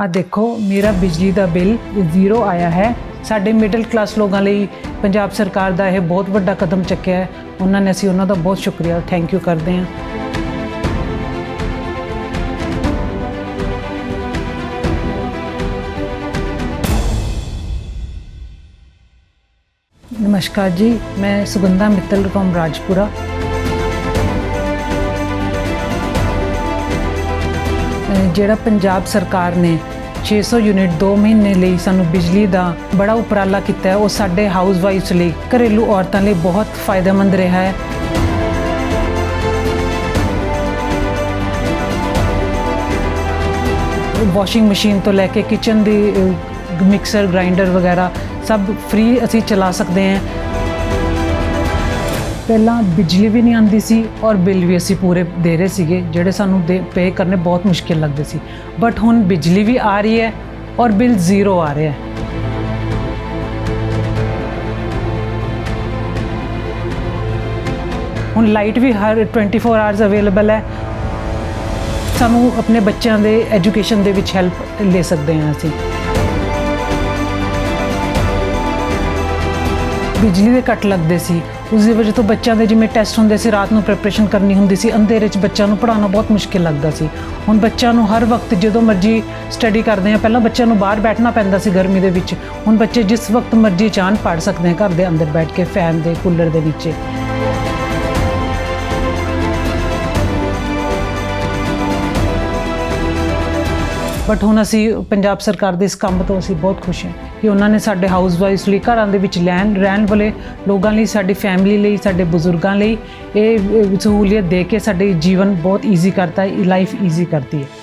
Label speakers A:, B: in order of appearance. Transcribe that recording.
A: ਆ ਦੇਖੋ, ਮੇਰਾ ਬਿਜਲੀ ਦਾ ਬਿੱਲ ਜ਼ੀਰੋ ਆਇਆ ਹੈ। ਸਾਡੇ ਮਿਡਲ ਕਲਾਸ ਲੋਕਾਂ ਲਈ ਪੰਜਾਬ ਸਰਕਾਰ ਦਾ ਇਹ ਬਹੁਤ ਵੱਡਾ ਕਦਮ ਚੱਕਿਆ ਹੈ। ਉਹਨਾਂ ਨੇ ਅਸੀਂ ਉਹਨਾਂ ਦਾ ਬਹੁਤ ਸ਼ੁਕਰੀਆ। ਥੈਂਕ ਯੂ ਕਰਦੇ ਹਾਂ। ਨਮਸਕਾਰ ਜੀ, ਮੈਂ ਸੁਗੰਧਾ ਮਿੱਤਲ ਫਰਮ ਰਾਜਪੁਰਾ। ਅਹ ਜਿਹੜਾ ਪੰਜਾਬ ਸਰਕਾਰ ਨੇ 600 ਯੂਨਿਟ 2 ਮਹੀਨੇ ਲਈ ਸਾਨੂੰ ਬਿਜਲੀ ਦਾ ਬੜਾ ਉਪਰਾਲਾ ਕੀਤਾ ਹੈ, ਉਹ ਸਾਡੇ ਹਾਊਸ ਵਾਈਫਸ ਲਈ, ਘਰੇਲੂ ਔਰਤਾਂ ਲਈ ਬਹੁਤ ਫਾਇਦੇਮੰਦ ਰਿਹਾ ਹੈ। ਵਾਸ਼ਿੰਗ ਮਸ਼ੀਨ ਤੋਂ ਲੈ ਕੇ ਕਿਚਨ ਦੀ ਮਿਕਸਰ ਗ੍ਰਾਈਂਡਰ ਵਗੈਰਾ ਸਭ ਫ੍ਰੀ ਅਸੀਂ ਚਲਾ ਸਕਦੇ ਹਾਂ। ਪਹਿਲਾਂ ਬਿਜਲੀ ਵੀ ਨਹੀਂ ਆਉਂਦੀ ਸੀ ਔਰ ਬਿੱਲ ਵੀ ਅਸੀਂ ਪੂਰੇ ਦੇ ਰਹੇ ਸੀਗੇ, ਜਿਹੜੇ ਸਾਨੂੰ ਦੇ ਪੇ ਕਰਨੇ ਬਹੁਤ ਮੁਸ਼ਕਿਲ ਲੱਗਦੇ ਸੀ। ਬਟ ਹੁਣ ਬਿਜਲੀ ਵੀ ਆ ਰਹੀ ਹੈ ਔਰ ਬਿੱਲ ਜ਼ੀਰੋ ਆ ਰਿਹਾ ਹੈ। ਹੁਣ ਲਾਈਟ ਵੀ ਹਰ 24 ਆਵਰਸ ਅਵੇਲੇਬਲ ਹੈ। ਸਾਨੂੰ ਆਪਣੇ ਬੱਚਿਆਂ ਦੇ ਐਜੂਕੇਸ਼ਨ ਦੇ ਵਿੱਚ ਹੈਲਪ ਲੈ ਸਕਦੇ ਹਾਂ ਅਸੀਂ। ਬਿਜਲੀ ਦੇ ਕੱਟ ਲੱਗਦੇ ਸੀ। ਉਸ ਦੀ ਵਜ੍ਹਾ ਤੋਂ ਬੱਚਿਆਂ ਦੇ ਜਿਵੇਂ ਟੈਸਟ ਹੁੰਦੇ ਸੀ, ਰਾਤ ਨੂੰ ਪ੍ਰੈਪਰੇਸ਼ਨ ਕਰਨੀ ਹੁੰਦੀ ਸੀ, ਅੰਧੇਰੇ 'ਚ ਬੱਚਿਆਂ ਨੂੰ ਪੜ੍ਹਾਉਣਾ ਬਹੁਤ ਮੁਸ਼ਕਿਲ ਲੱਗਦਾ ਸੀ। ਹੁਣ ਬੱਚਿਆਂ ਨੂੰ ਹਰ ਵਕਤ ਜਦੋਂ ਮਰਜ਼ੀ ਸਟੱਡੀ ਕਰਦੇ ਆ, ਪਹਿਲਾਂ ਬੱਚਿਆਂ ਨੂੰ ਬਾਹਰ ਬੈਠਣਾ ਪੈਂਦਾ ਸੀ ਗਰਮੀ ਦੇ ਵਿੱਚ। ਹੁਣ ਬੱਚੇ ਜਿਸ ਵਕਤ ਮਰਜ਼ੀ ਚਾਹਣ ਪੜ੍ਹ ਸਕਦੇ ਆ ਘਰ ਦੇ ਅੰਦਰ ਬੈਠ ਕੇ ਫੈਨ ਦੇ ਕੂਲਰ ਦੇ ਨੀਚੇ ਬਟ ਹੁਣ ਅਸੀਂ ਪੰਜਾਬ ਸਰਕਾਰ ਦੇ ਇਸ ਕੰਮ ਤੋਂ ਅਸੀਂ ਬਹੁਤ ਖੁਸ਼ ਹਾਂ। ਕਿ ਉਹਨਾਂ ਨੇ ਸਾਡੇ ਹਾਊਸਵਾਈਫਸ ਲਈ, ਘਰਾਂ ਦੇ ਵਿੱਚ ਲੈਣ ਰਹਿਣ ਵਾਲੇ ਲੋਕਾਂ ਲਈ, ਸਾਡੀ ਫੈਮਿਲੀ ਲਈ, ਸਾਡੇ ਬਜ਼ੁਰਗਾਂ ਲਈ ਇਹ ਸਹੂਲੀਅਤ ਦੇ ਕੇ ਸਾਡੇ ਜੀਵਨ ਬਹੁਤ ਈਜ਼ੀ ਕਰਤਾ ਹੈ ਲਾਈਫ ਈਜ਼ੀ ਕਰਤੀ ਹੈ।